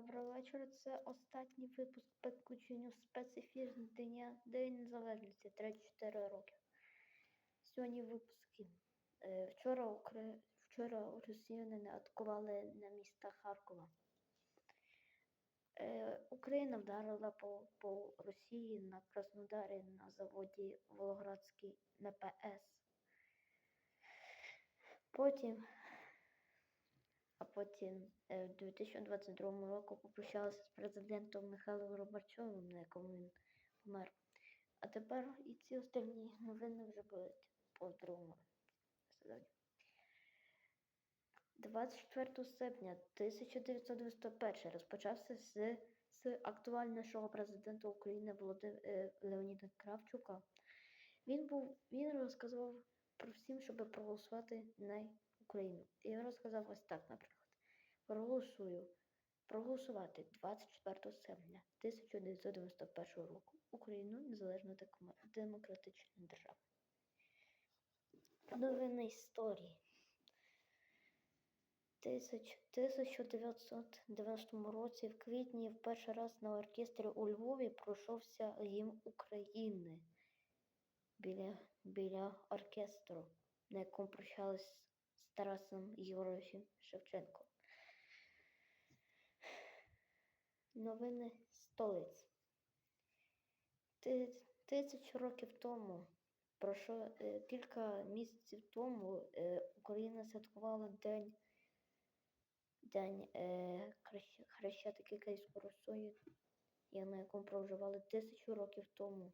Доброго вечора. Це останній випуск Пекученю спецефір Дня День Незалежності 3-4 роки. Сьогодні випуски. Е, Вчора, Укра... Вчора росіяни атакували на міста Харкова. Е, Україна вдарила по, по Росії на Краснодарі на заводі Волгоградський НПС. Потім а потім е, в 2022 році попрощалися з президентом Михайлом Горбачовим, на якому він помер. А тепер і ці останні новини вже будуть по другому сезоні. 24 серпня 1991 розпочався з, з актуального шоу президента України Володим... е, Леоніда Кравчука. Він був він розказував про всім, щоб проголосувати на Україну. І він розказав ось так, наприклад. Проголосую. Проголосувати 24 серпня 1991 року Україну незалежну декома- демократичну державу. Новини історії. Тисяч- 1990 році в квітні в перший раз на оркестрі у Львові пройшовся гімн України біля, біля оркестру, на якому прощались з Тарасом Єгоровичем Шевченком. Новини столиць. Ти- Тисячу років тому, пройшло е, кілька місяців тому, е, Україна святкувала День, день е, Хрещ- Хрещатики Київської Русої, я на якому проживали тисячу років тому,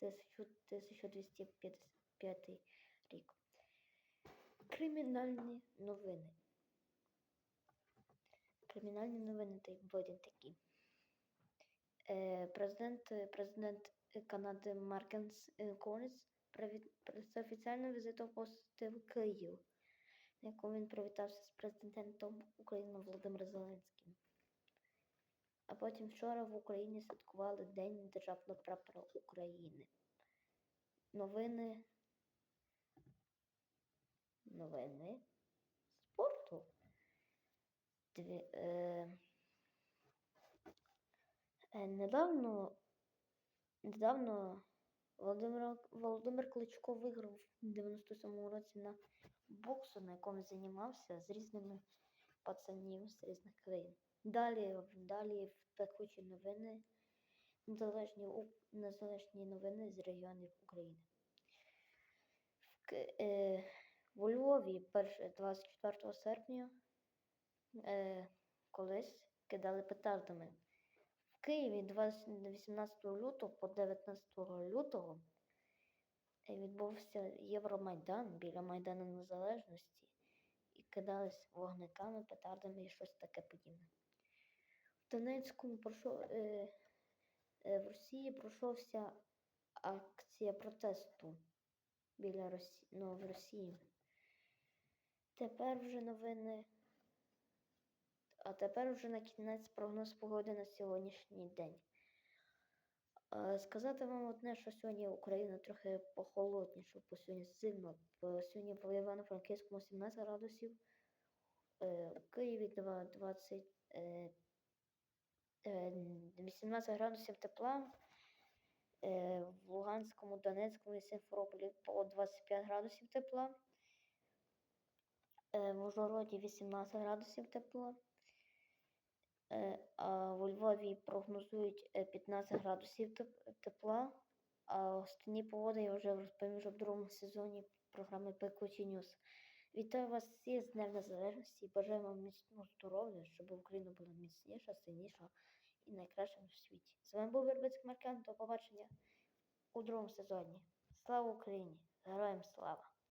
1255 рік. Кримінальні новини. Кримінальні новини будуть такі. Е, Президент, президент Канади Маркенс е, привіт- з офіційним візитом посетив Київ, на якому він привітався з президентом України Володимиром Зеленським. А потім вчора в Україні святкували День Державного прапора України. Новини. Новини спорту. Дві, е, е, недавно, недавно Володимир, Володимир Кличко виграв в 97-му році на боксу, на якому займався з різними пацанів з різних країн. Далі, далі пекучі новини, незалежні, незалежні новини з регіонів України. В, е, у Львові 24 серпня е, колись кидали петардами. В Києві 18 лютого по 19 лютого відбувся Євромайдан біля Майдану Незалежності і кидались вогниками, петардами і щось таке подібне. В Донецькому пройшов, е, е, в Росії пройшовся акція протесту біля Росії, ну, в Росії. Тепер вже новини. А тепер вже на кінець прогноз погоди на сьогоднішній день. Е, Сказати вам одне, що сьогодні Україна трохи похолодніше, бо сьогодні. Бо сьогодні по Івано-Франківському 17 градусів, е, в Києві два- 20, е, е, 18 градусів тепла, е, в Луганському, Донецькому і Симферополі по 25 градусів тепла, е, в Ужгороді 18 градусів тепла. Е, А у Львові прогнозують е, 15 градусів тепла. А останні погоди я вже розповім в другому сезоні програми Пекучі Ньюс. Вітаю вас всіх з Днем Незалежності. Бажаю вам міцного здоров'я, щоб Україна була міцніша, сильніша і найкраща в світі. З вами був Вербицький Маркян. До побачення у другому сезоні. Слава Україні! Героям слава!